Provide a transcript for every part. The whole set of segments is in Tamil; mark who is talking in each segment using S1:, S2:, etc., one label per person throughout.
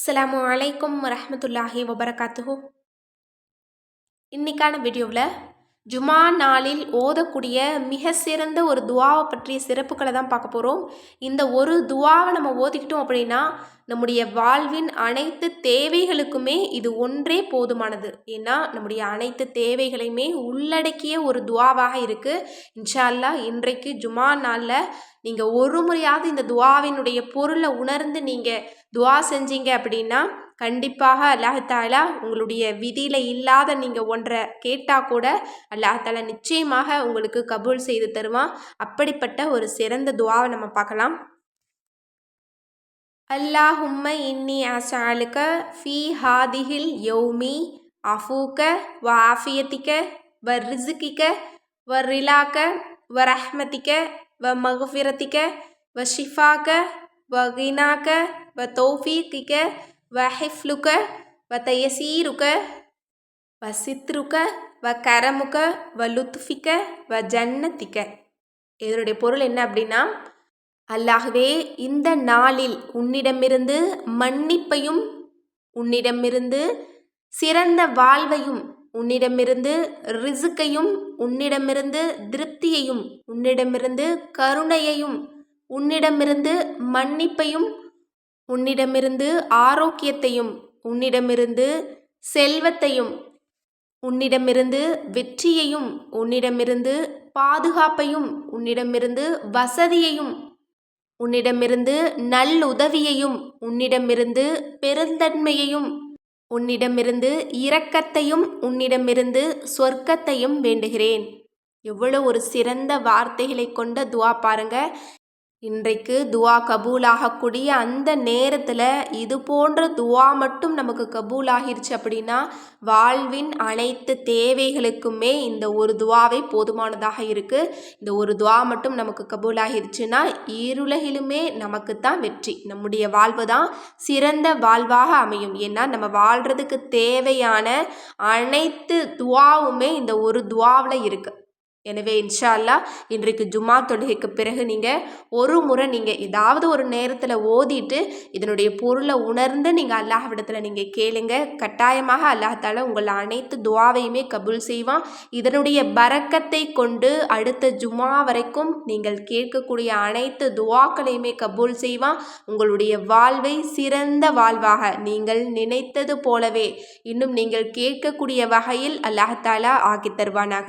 S1: அஸ்லாம் அலைக்கும் வரமத்துல்லாஹி வபரகாத்துஹு. இன்னைக்கான வீடியோவில் ஜுமா நாளில் ஓதக்கூடிய மிக சிறந்த ஒரு துவாவை பற்றிய சிறப்புகளை தான் பார்க்க போகிறோம் இந்த ஒரு துவாவை நம்ம ஓதிக்கிட்டோம் அப்படின்னா நம்முடைய வாழ்வின் அனைத்து தேவைகளுக்குமே இது ஒன்றே போதுமானது. ஏன்னா நம்முடைய அனைத்து தேவைகளையுமே உள்ளடக்கிய ஒரு துவாவாக இருக்குது இன்ஷா இன்றைக்கு ஜுமா நாளில் நீங்கள் ஒரு முறையாவது இந்த துவாவினுடைய பொருளை உணர்ந்து நீங்கள் துவா செஞ்சீங்க அப்படின்னா கண்டிப்பாக அல்லாஹாலா உங்களுடைய விதியில் இல்லாத நீங்கள் ஒன்றை கேட்டால் கூட அல்லாஹாலா நிச்சயமாக உங்களுக்கு கபூல் செய்து தருவான். அப்படிப்பட்ட ஒரு சிறந்த துவாவை நம்ம பார்க்கலாம். அல்லாஹும்ம இன்னி அசாலுக்க ஃபி ஹாதிஹில் யௌமி அஃபூக்க வ ஆஃபியத்திக்க வ ரிசுக்கிக்க வ ரிலாக்க வ ரஹ்மத்திக்க வ மகுஃபிரத்திக்க வ ஷிஃபாக்க வ கினாக்க வ தௌஃபீக்கிக்க வ ஹிஃப்லுக்க வ வ சித்ருக்க வ கரமுக்க வ லுத்ஃபிக்க வ ஜன்னத்திக்க இதனுடைய பொருள் என்ன அப்படின்னா அல்லாகவே இந்த நாளில் உன்னிடமிருந்து மன்னிப்பையும் உன்னிடமிருந்து சிறந்த வாழ்வையும் உன்னிடமிருந்து ரிசுக்கையும் உன்னிடமிருந்து திருப்தியையும் உன்னிடமிருந்து கருணையையும் உன்னிடமிருந்து மன்னிப்பையும் உன்னிடமிருந்து ஆரோக்கியத்தையும் உன்னிடமிருந்து செல்வத்தையும் உன்னிடமிருந்து வெற்றியையும் உன்னிடமிருந்து பாதுகாப்பையும் உன்னிடமிருந்து வசதியையும் உன்னிடமிருந்து நல்லுதவியையும் உன்னிடமிருந்து பெருந்தன்மையையும் உன்னிடமிருந்து இரக்கத்தையும் உன்னிடமிருந்து சொர்க்கத்தையும் வேண்டுகிறேன். எவ்வளோ ஒரு சிறந்த வார்த்தைகளை கொண்ட துவா பாருங்க. இன்றைக்கு துவா கபூலாகக்கூடிய அந்த நேரத்தில் இது போன்ற துவா மட்டும் நமக்கு கபூலாகிருச்சு அப்படின்னா வாழ்வின் அனைத்து தேவைகளுக்குமே இந்த ஒரு துவாவே போதுமானதாக இருக்குது இந்த ஒரு துவா மட்டும் நமக்கு கபூலாகிருச்சுன்னா இருலகிலுமே நமக்கு தான் வெற்றி. நம்முடைய வாழ்வு தான் சிறந்த வாழ்வாக அமையும். ஏன்னா நம்ம வாழ்கிறதுக்கு தேவையான அனைத்து துவாவுமே இந்த ஒரு துவாவில் இருக்குது எனவே இன்ஷா அல்லா இன்றைக்கு ஜும்மா தொழுகைக்கு பிறகு நீங்கள் ஒரு முறை நீங்கள் ஏதாவது ஒரு நேரத்தில் ஓதிட்டு இதனுடைய பொருளை உணர்ந்து நீங்கள் அல்லாஹ்விடத்தில் நீங்கள் கேளுங்க. கட்டாயமாக அல்லாஹால உங்கள் அனைத்து துவாவையுமே கபுல் செய்வான். இதனுடைய பறக்கத்தை கொண்டு அடுத்த ஜும்மா வரைக்கும் நீங்கள் கேட்கக்கூடிய அனைத்து துவாக்களையுமே கபூல் செய்வான். உங்களுடைய வாழ்வை சிறந்த வாழ்வாக நீங்கள் நினைத்தது போலவே இன்னும் நீங்கள் கேட்கக்கூடிய வகையில் அல்லாஹாலா ஆக்கி தருவானாக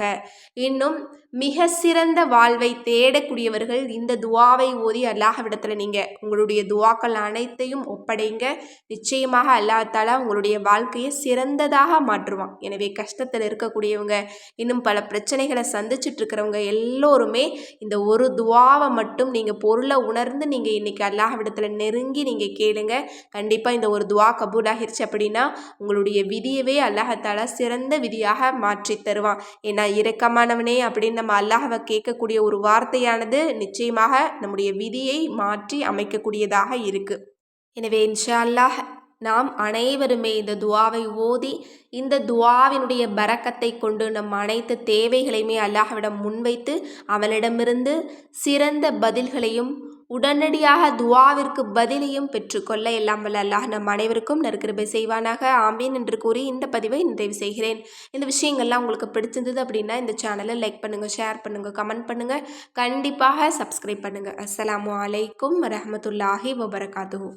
S1: இன்னும் Então, மிக சிறந்த வாழ்வை தேடக்கூடியவர்கள் இந்த துவாவை ஓதி அல்லாஹ்விடத்தில் நீங்கள் உங்களுடைய துவாக்கள் அனைத்தையும் ஒப்படைங்க. நிச்சயமாக அல்லாஹாலா உங்களுடைய வாழ்க்கையை சிறந்ததாக மாற்றுவான். எனவே கஷ்டத்தில் இருக்கக்கூடியவங்க இன்னும் பல பிரச்சனைகளை சந்திச்சுட்டு இருக்கிறவங்க எல்லோருமே இந்த ஒரு துவாவை மட்டும் நீங்கள் பொருளை உணர்ந்து நீங்கள் இன்றைக்கி அல்லாஹ்விடத்தில் நெருங்கி நீங்கள் கேளுங்க. கண்டிப்பாக இந்த ஒரு துவா கபூலாகிருச்சு அப்படின்னா உங்களுடைய விதியவே அல்லாஹாலா சிறந்த விதியாக மாற்றி தருவான். ஏன்னா இரக்கமானவனே அப்படின்னு நம்ம அல்லாஹவை கேட்கக்கூடிய ஒரு வார்த்தையானது நிச்சயமாக நம்முடைய விதியை மாற்றி அமைக்கக்கூடியதாக இருக்குது எனவே இன்ஷா அல்லாஹ் நாம் அனைவருமே இந்த துவாவை ஓதி இந்த துவாவினுடைய பறக்கத்தை கொண்டு நம் அனைத்து தேவைகளையுமே அல்லாஹ்விடம் முன்வைத்து அவனிடமிருந்து சிறந்த பதில்களையும் உடனடியாக துவாவிற்கு பதிலையும் பெற்றுக்கொள்ள எல்லாம் வல்ல அல்லாஹ் நம் அனைவருக்கும் நற்கிருபை செய்வானாக. ஆம்பீன் என்று கூறி இந்த பதிவை நிறைவு செய்கிறேன். இந்த விஷயங்கள்லாம் உங்களுக்கு பிடிச்சிருந்தது அப்படின்னா இந்த சேனலை லைக் பண்ணுங்கள் ஷேர் பண்ணுங்கள் கமெண்ட் பண்ணுங்கள் கண்டிப்பாக சப்ஸ்கிரைப் பண்ணுங்கள் அஸ்லாம் வலைக்கும் வரமத்துல்லாஹி வபரகாத்து